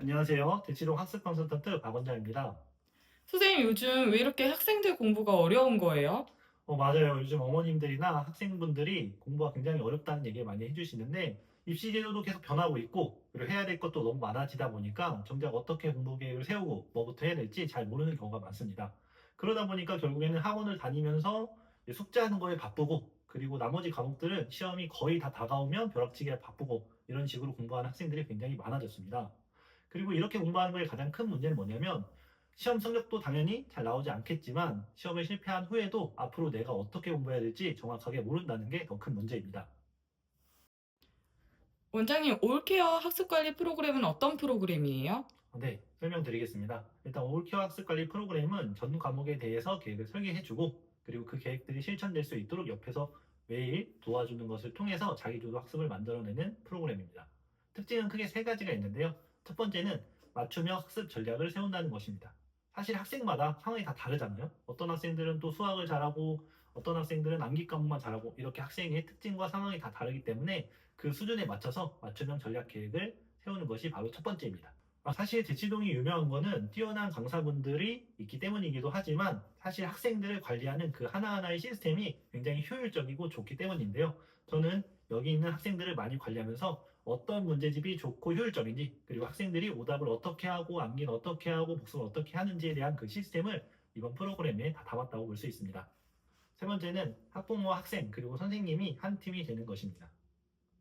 안녕하세요. 대치동 학습 컨설턴트 박 원장입니다. 선생님, 요즘 왜 이렇게 학생들 공부가 어려운 거예요? 어, 맞아요. 요즘 어머님들이나 학생분들이 공부가 굉장히 어렵다는 얘기를 많이 해주시는데 입시 제도도 계속 변하고 있고 그리고 해야 될 것도 너무 많아지다 보니까 정작 어떻게 공부 계획을 세우고 뭐부터 해야 될지 잘 모르는 경우가 많습니다. 그러다 보니까 결국에는 학원을 다니면서 숙제하는 거에 바쁘고 그리고 나머지 과목들은 시험이 거의 다 다가오면 벼락치기에 바쁘고 이런 식으로 공부하는 학생들이 굉장히 많아졌습니다. 그리고 이렇게 공부하는 거에 가장 큰 문제는 뭐냐면 시험 성적도 당연히 잘 나오지 않겠지만 시험에 실패한 후에도 앞으로 내가 어떻게 공부해야 될지 정확하게 모른다는 게 더 큰 문제입니다. 원장님, 올케어 학습관리 프로그램은 어떤 프로그램이에요? 네, 설명드리겠습니다. 일단 올케어 학습관리 프로그램은 전 과목에 대해서 계획을 설계해주고 그리고 그 계획들이 실천될 수 있도록 옆에서 매일 도와주는 것을 통해서 자기주도 학습을 만들어내는 프로그램입니다. 특징은 크게 세 가지가 있는데요. 첫 번째는 맞춤형 학습 전략을 세운다는 것입니다. 사실 학생마다 상황이 다 다르잖아요. 어떤 학생들은 또 수학을 잘하고 어떤 학생들은 암기 과목만 잘하고 이렇게 학생의 특징과 상황이 다 다르기 때문에 그 수준에 맞춰서 맞춤형 전략 계획을 세우는 것이 바로 첫 번째입니다. 아, 사실 대치동이 유명한 거는 뛰어난 강사분들이 있기 때문이기도 하지만 사실 학생들을 관리하는 그 하나하나의 시스템이 굉장히 효율적이고 좋기 때문인데요. 저는 여기 있는 학생들을 많이 관리하면서 어떤 문제집이 좋고 효율적인지 그리고 학생들이 오답을 어떻게 하고 암기는 어떻게 하고 복습을 어떻게 하는지에 대한 그 시스템을 이번 프로그램에 다 담았다고 볼 수 있습니다. 세 번째는 학부모와 학생 그리고 선생님이 한 팀이 되는 것입니다.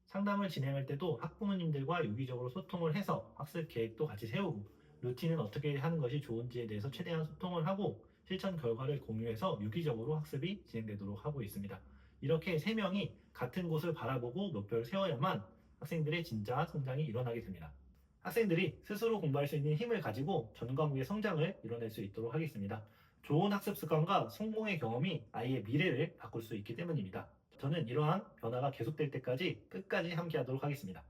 상담을 진행할 때도 학부모님들과 유기적으로 소통을 해서 학습 계획도 같이 세우고 루틴은 어떻게 하는 것이 좋은지에 대해서 최대한 소통을 하고 실천 결과를 공유해서 유기적으로 학습이 진행되도록 하고 있습니다. 이렇게 세 명이 같은 곳을 바라보고 목표를 세워야만 학생들의 진짜 성장이 일어나게 됩니다. 학생들이 스스로 공부할 수 있는 힘을 가지고 전 과목의 성장을 이뤄낼 수 있도록 하겠습니다. 좋은 학습 습관과 성공의 경험이 아이의 미래를 바꿀 수 있기 때문입니다. 저는 이러한 변화가 계속될 때까지 끝까지 함께 하도록 하겠습니다.